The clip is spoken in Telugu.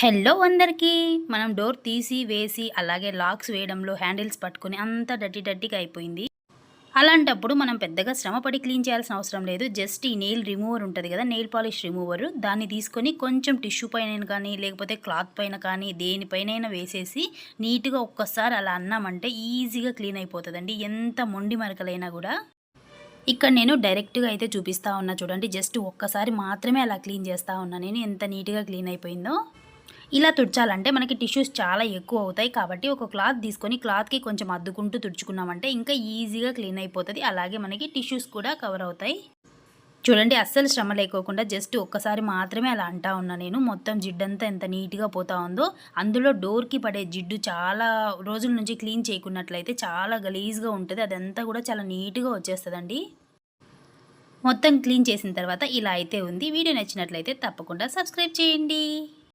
హలో అందరికీ. మనం డోర్ తీసి వేసి అలాగే లాక్స్ వేయడంలో హ్యాండిల్స్ పట్టుకొని అంత డట్టి డట్టిగా అయిపోయింది. అలాంటప్పుడు మనం పెద్దగా శ్రమపడి క్లీన్ చేయాల్సిన అవసరం లేదు. జస్ట్ ఈ నెయిల్ రిమూవర్ ఉంటుంది కదా నెయిల్ పాలిష్ రిమూవర్. దాన్ని తీసుకొని కొంచెం టిష్యూ పైన కానీ లేకపోతే క్లాత్ పైన కానీ దేనిపైనైనా వేసేసి నీట్గా ఒక్కసారి అలా అన్నామంటే ఈజీగా క్లీన్ అయిపోతుందండి. ఎంత మొండి మరకలైనా కూడా. ఇక్కడ నేను డైరెక్ట్గా అయితే చూపిస్తా ఉన్నా చూడండి. జస్ట్ ఒక్కసారి మాత్రమే అలా క్లీన్ చేస్తా ఉన్నా నేను. ఎంత నీట్గా క్లీన్ అయిపోయిందో. ఇలా తుడచాలంటే మనకి టిష్యూస్ చాలా ఎక్కువ అవుతాయి కాబట్టి ఒక క్లాత్ తీసుకొని క్లాత్కి కొంచెం అద్దుకుంటూ తుడుచుకున్నామంటే ఇంకా ఈజీగా క్లీన్ అయిపోతుంది. అలాగే మనకి టిష్యూస్ కూడా కవర్ అవుతాయి. చూడండి అస్సలు శ్రమ లేకోకుండా జస్ట్ ఒక్కసారి మాత్రమే అలా అంటా ఉన్నా నేను. మొత్తం జిడ్డంతా ఎంత నీట్గా పోతా ఉందో అందులో డోర్కి పడే జిడ్డు చాలా రోజుల నుంచి క్లీన్ చేయకున్నట్లయితే చాలా గలీజ్గా ఉంటుంది. అదంతా కూడా చాలా నీట్గా వచ్చేస్తుందండి. మొత్తం క్లీన్ చేసిన తర్వాత ఇలా అయితే ఉంది. వీడియో నచ్చినట్లయితే తప్పకుండా సబ్స్క్రైబ్ చేయండి.